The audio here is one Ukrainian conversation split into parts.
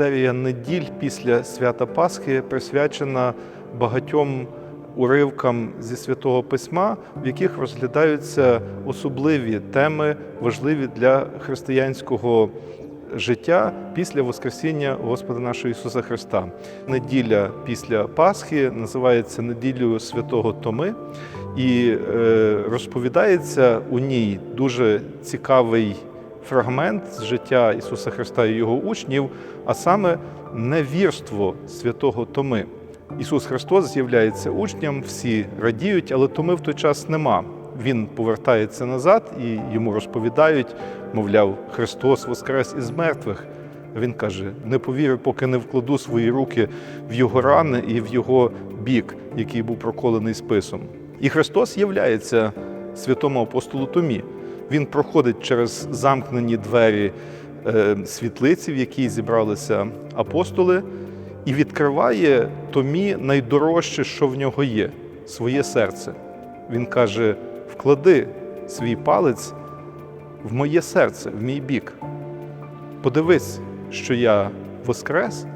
серія неділь після свята Пасхи присвячена багатьом уривкам зі святого письма, в яких розглядаються особливі теми, важливі для християнського життя після Воскресіння Господа нашого Ісуса Христа. Неділя після Пасхи називається неділею святого Томи, і е, розповідається у ній дуже цікавий фрагмент з життя Ісуса Христа і Його учнів, а саме невірство святого Томи. Ісус Христос з'являється учням, всі радіють, але Томи в той час нема. Він повертається назад і йому розповідають, мовляв, Христос воскрес із мертвих. Він каже: не повірю, поки не вкладу свої руки в його рани і в його бік, який був проколений списом. І Христос являється святому апостолу Томі. Він проходить через замкнені двері е, світлиці, в якій зібралися апостоли, і відкриває Томі найдорожче, що в нього є своє серце. Він каже: вклади свій палець в моє серце, в мій бік. Подивись, що я воскрес,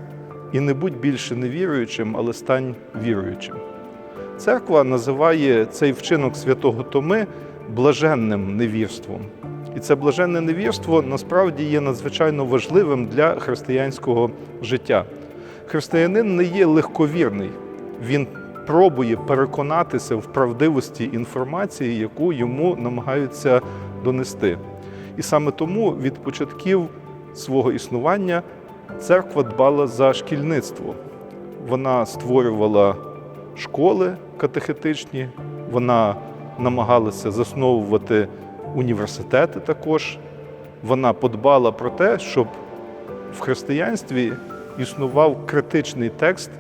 і не будь більше невіруючим, але стань віруючим. Церква називає цей вчинок святого Томи блаженним невірством. І це блаженне невірство насправді є надзвичайно важливим для християнського життя. Християнин не є легковірний, він пробує переконатися в правдивості інформації, яку йому намагаються донести. І саме тому від початків свого існування церква дбала за шкільництво. Вона створювала школи катехетичні, вона намагалася засновувати університети також. Вона подбала про те, щоб в християнстві існував критичний текст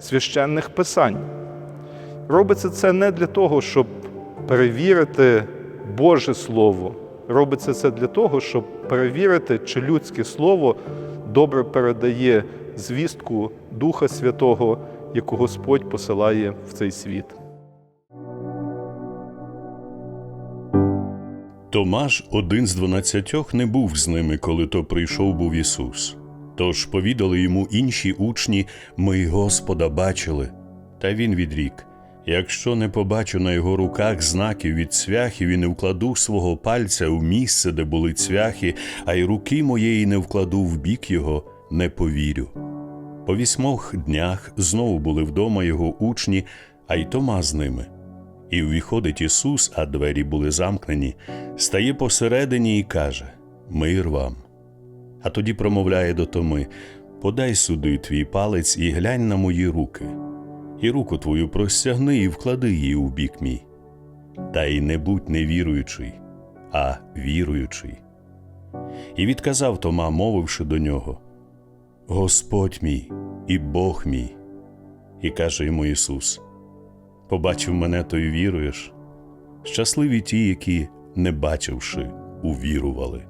священних писань. Робиться це не для того, щоб перевірити Боже Слово. Робиться це для того, щоб перевірити, чи людське слово добре передає звістку Духа Святого, яку Господь посилає в цей світ. Томаш, один з дванадцятьох, не був з ними, коли то прийшов був Ісус. Тож повідали йому інші учні, ми Господа бачили. Та він відрік: якщо не побачу на його руках знаків від цвяхів і не вкладу свого пальця в місце, де були цвяхи, а й руки моєї не вкладу в бік його, не повірю. По вісьмох днях знову були вдома його учні, а й Тома з ними. І увіходить Ісус, а двері були замкнені, стає посередині і каже: Мир вам. А тоді промовляє до Томи: Подай сюди твій палець і глянь на мої руки, і руку твою простягни і вклади її у бік мій. Та й не будь невіруючий, а віруючий. І відказав Тома, мовивши до нього: Господь мій і Бог мій. І каже йому Ісус: Побачив мене, то й віруєш. Щасливі ті, які, не бачивши, увірували.